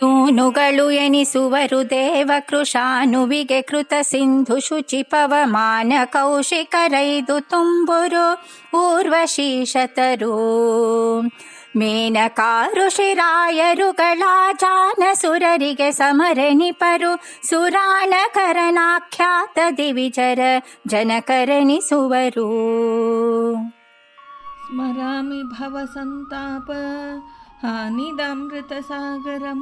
ತೂನುಗಳು ಎನಿಸುವರು ದೇವ ಕೃಷಾನುವಿಗೆ ಕೃತ ಸಿಂಧು ಶುಚಿ ಪವಮಾನ ಕೌಶಿಕರೈದು ತುಂಬುರು ಊರ್ವಶೀಷತರು ಮೇನಕಾರು ಋಷಿರಾಯರುಗಳ ಜಾನಸುರರಿಗೆ ಸುರರಿಗೆ ಸಮರನಿಪರು ಸುರಾನಕರನಾಖ್ಯಾತ ದಿವಿಜರ ಜನಕರನಿಸುವರು. ಸ್ಮರಾಮಿ ಭವಸಂತಾಪ हानिदामृतसागरं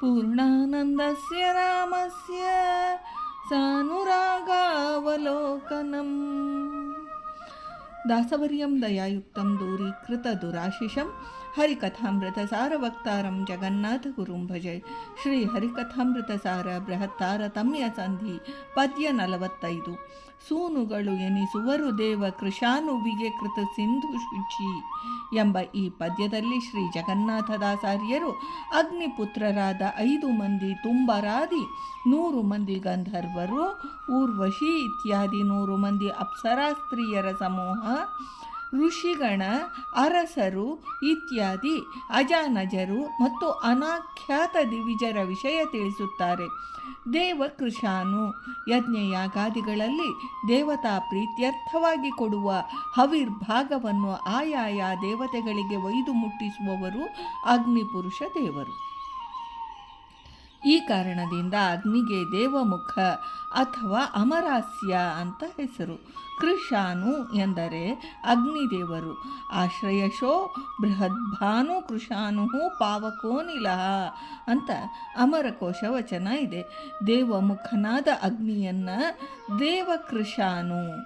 पूर्णानन्दस्य रामस्य सानुरागावलोकनम् दासवर्यं दयायुक्तं दूरीकृतदुराशिषं हरिकथामृतसारवक्तारं जगन्नाथगुरुं भजे ಶ್ರೀಹರಿಕಥಾಮೃತಸಾರ ಬೃಹತ್ತಾರತಮ್ಯ ಸಂಧಿ ಪದ್ಯ ನಲವತ್ತೈದು ಸೂನುಗಳು ಎನಿಸುವರು ದೇವ ಕೃಶಾನುವಿಗೆ ಕೃತ ಸಿಂಧು ಶುಚಿ ಎಂಬ ಈ ಪದ್ಯದಲ್ಲಿ ಶ್ರೀ ಜಗನ್ನಾಥದಾಸಾರ್ಯರು ಅಗ್ನಿಪುತ್ರರಾದ ಐದು ಮಂದಿ ತುಂಬರಾದಿ ನೂರು ಮಂದಿ ಗಂಧರ್ವರು ಊರ್ವಶಿ ಇತ್ಯಾದಿ ನೂರು ಮಂದಿ ಅಪ್ಸರಾಸ್ತ್ರೀಯರ ಸಮೂಹ ಋಷಿಗಣ, ಅರಸರು ಇತ್ಯಾದಿ ಅಜಾನಜರು ಮತ್ತು ಅನಾಖ್ಯಾತ ದಿವಿಜರ ವಿಷಯ ತಿಳಿಸುತ್ತಾರೆ. ದೇವ ಕೃಷಾನು ಯಜ್ಞಯಾಗಾದಿಗಳಲ್ಲಿ ದೇವತಾ ಪ್ರೀತ್ಯರ್ಥವಾಗಿ ಕೊಡುವ ಹವಿರ್ಭಾಗವನ್ನು ಆಯಾಯ ದೇವತೆಗಳಿಗೆ ಒಯ್ದು ಮುಟ್ಟಿಸುವವರು ಅಗ್ನಿಪುರುಷ ದೇವರು. ಈ ಕಾರಣದಿಂದ ಅಗ್ನಿಗೆ ದೇವಮುಖ ಅಥವಾ ಅಮರಾಸ್ಯ ಅಂತ ಹೆಸರು. ಕೃಶಾನು ಎಂದರೆ ಅಗ್ನಿದೇವರು. ಆಶ್ರಯಶೋ ಬೃಹದ್ಭಾನು ಕೃಶಾನು ಪಾವಕೋನಿಲ ಅಂತ ಅಮರಕೋಶ ವಚನ ಇದೆ. ದೇವಮುಖನಾದ ಅಗ್ನಿಯನ್ನು ದೇವಕೃಶಾನು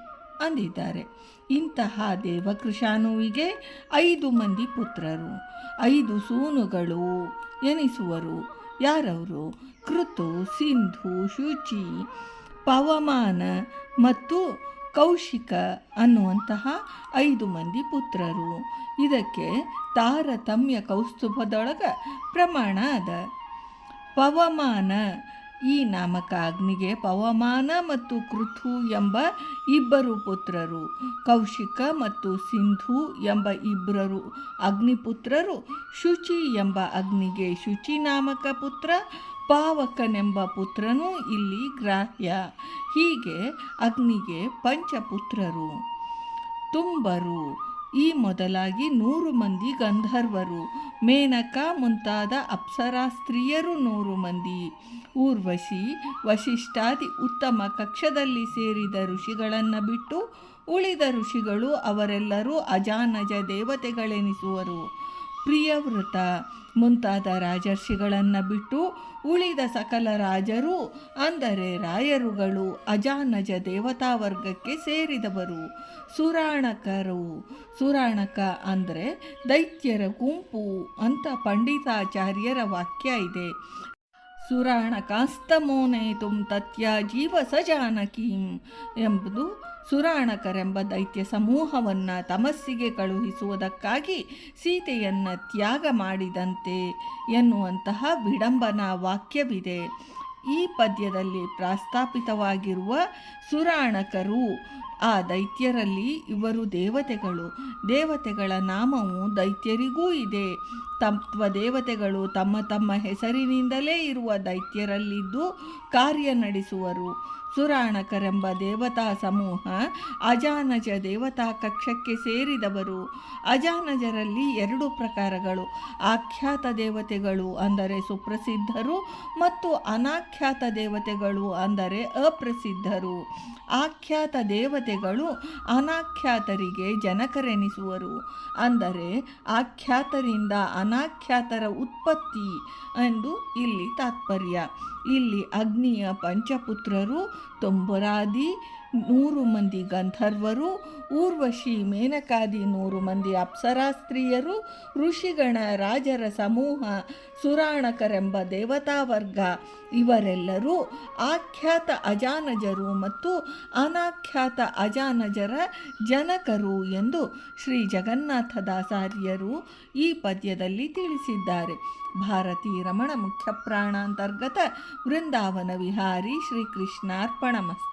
ಅಂದಿದ್ದಾರೆ. ಇಂತಹ ದೇವಕೃಶಾನುವಿಗೆ ಐದು ಮಂದಿ ಪುತ್ರರು. ಐದು ಸೂನುಗಳು ಎನಿಸುವರು. ಯಾರವರು? ಕೃತು, ಸಿಂಧು, ಶುಚಿ, ಪವಮಾನ ಮತ್ತು ಕೌಶಿಕ ಅನ್ನುವಂತಹ ಐದು ಮಂದಿ ಪುತ್ರರು. ಇದಕ್ಕೆ ತಾರತಮ್ಯ ಕೌಸ್ತುಭದೊಳಗ ಪ್ರಮಾಣ ಅದ. ಪವಮಾನ ಈ ನಾಮಕ ಅಗ್ನಿಗೆ ಪವಮಾನ ಮತ್ತು ಕೃಥು ಎಂಬ ಇಬ್ಬರು ಪುತ್ರರು, ಕೌಶಿಕ ಮತ್ತು ಸಿಂಧು ಎಂಬ ಇಬ್ಬರು ಅಗ್ನಿಪುತ್ರರು, ಶುಚಿ ಎಂಬ ಅಗ್ನಿಗೆ ಶುಚಿ ನಾಮಕ ಪುತ್ರ, ಪಾವಕನೆಂಬ ಪುತ್ರನೂ ಇಲ್ಲಿ ಗ್ರಾಹ್ಯ. ಹೀಗೆ ಅಗ್ನಿಗೆ ಪಂಚಪುತ್ರರು, ತುಂಬರು, ಈ ಮೊದಲಾಗಿ ನೂರು ಮಂದಿ ಗಂಧರ್ವರು, ಮೇನಕ ಮುಂತಾದ ಅಪ್ಸರಾ ಸ್ತ್ರೀಯರು ನೂರು ಮಂದಿ. ಊರ್ವಶಿ ವಶಿಷ್ಠಾದಿ ಉತ್ತಮ ಕಕ್ಷದಲ್ಲಿ ಸೇರಿದ ಋಷಿಗಳನ್ನು ಬಿಟ್ಟು ಉಳಿದ ಋಷಿಗಳು ಅವರೆಲ್ಲರೂ ಅಜಾನಜ ದೇವತೆಗಳೆನಿಸುವರು. ಪ್ರಿಯವೃತ ಮುಂತಾದ ರಾಜರ್ಷಿಗಳನ್ನು ಬಿಟ್ಟು ಉಳಿದ ಸಕಲ ರಾಜರು, ಅಂದರೆ ರಾಯರುಗಳು, ಅಜಾನಜ ದೇವತಾ ವರ್ಗಕ್ಕೆ ಸೇರಿದವರು. ಸುರಾಣಕರು, ಸುರಾಣಕ ಅಂದರೆ ದೈತ್ಯರ ಗುಂಪು ಅಂತ ಪಂಡಿತಾಚಾರ್ಯರ ವಾಕ್ಯ ಇದೆ. ಸುರಾಣಕಾಸ್ತಮೋನೇತುಂ ತತ್ಯ ಜೀವ ಸಜಾನಕೀಂ ಎಂಬುದು ಸುರಾಣಕರೆಂಬ ದೈತ್ಯ ಸಮೂಹವನ್ನು ತಮಸ್ಸಿಗೆ ಕಳುಹಿಸುವುದಕ್ಕಾಗಿ ಸೀತೆಯನ್ನು ತ್ಯಾಗ ಮಾಡಿದಂತೆ ಎನ್ನುವಂತಹ ವಿಡಂಬನಾ ವಾಕ್ಯವಿದೆ ಈ ಪದ್ಯದಲ್ಲಿ ಪ್ರಸ್ತಾಪಿತವಾಗಿರುವ ಸುರಾಣಕರು, ಆ ದೈತ್ಯರಲ್ಲಿ ಇವರು ದೇವತೆಗಳು. ದೇವತೆಗಳ ನಾಮವು ದೈತ್ಯರಿಗೂ ಇದೆ. ತತ್ವ ದೇವತೆಗಳು ತಮ್ಮ ತಮ್ಮ ಹೆಸರಿನಿಂದಲೇ ಇರುವ ದೈತ್ಯರಲ್ಲಿದ್ದು ಕಾರ್ಯ ನಡೆಸುವರು. ಸುರಾಣಕರೆಂಬ ದೇವತಾ ಸಮೂಹ ಅಜಾನಜ ದೇವತಾ ಕಕ್ಷಕ್ಕೆ ಸೇರಿದವರು. ಅಜಾನಜರಲ್ಲಿ ಎರಡು ಪ್ರಕಾರಗಳು. ಆಖ್ಯಾತ ದೇವತೆಗಳು ಅಂದರೆ ಸುಪ್ರಸಿದ್ಧರು ಮತ್ತು ಅನಾಖ್ಯಾತ ದೇವತೆಗಳು ಅಂದರೆ ಅಪ್ರಸಿದ್ಧರು. ಆಖ್ಯಾತ ದೇವತೆಗಳು ಅನಾಖ್ಯಾತರಿಗೆ ಜನಕರೆನಿಸುವರು. ಅಂದರೆ ಆಖ್ಯಾತರಿಂದ ಅನಾಖ್ಯಾತರ ಉತ್ಪತ್ತಿ ಎಂದು ಇಲ್ಲಿ ತಾತ್ಪರ್ಯ. ಇಲ್ಲಿ ಅಗ್ನಿಯ ಪಂಚಪುತ್ರರು ತೊಂಬರಾದಿ ನೂರು ಮಂದಿ ಗಂಧರ್ವರು, ಊರ್ವಶಿ ಮೇನಕಾದಿ ನೂರು ಮಂದಿ ಅಪ್ಸರಾಸ್ತ್ರೀಯರು, ಋಷಿಗಣ ರಾಜರ ಸಮೂಹ, ಸುರಾಣಕರೆಂಬ ದೇವತಾವರ್ಗ ಇವರೆಲ್ಲರೂ ಆಖ್ಯಾತ ಅಜಾನಜರು ಮತ್ತು ಅನಾಖ್ಯಾತ ಅಜಾನಜರ ಜನಕರು ಎಂದು ಶ್ರೀ ಜಗನ್ನಾಥದಾಸಾರ್ಯರು ಈ ಪದ್ಯದಲ್ಲಿ ತಿಳಿಸಿದ್ದಾರೆ. ಭಾರತೀ ರಮಣ ಮುಖ್ಯ ಪ್ರಾಣಾಂತರ್ಗತ ವೃಂದಾವನ ವಿಹಾರಿ ಶ್ರೀಕೃಷ್ಣಾರ್ಪಣಮಸ್ತು.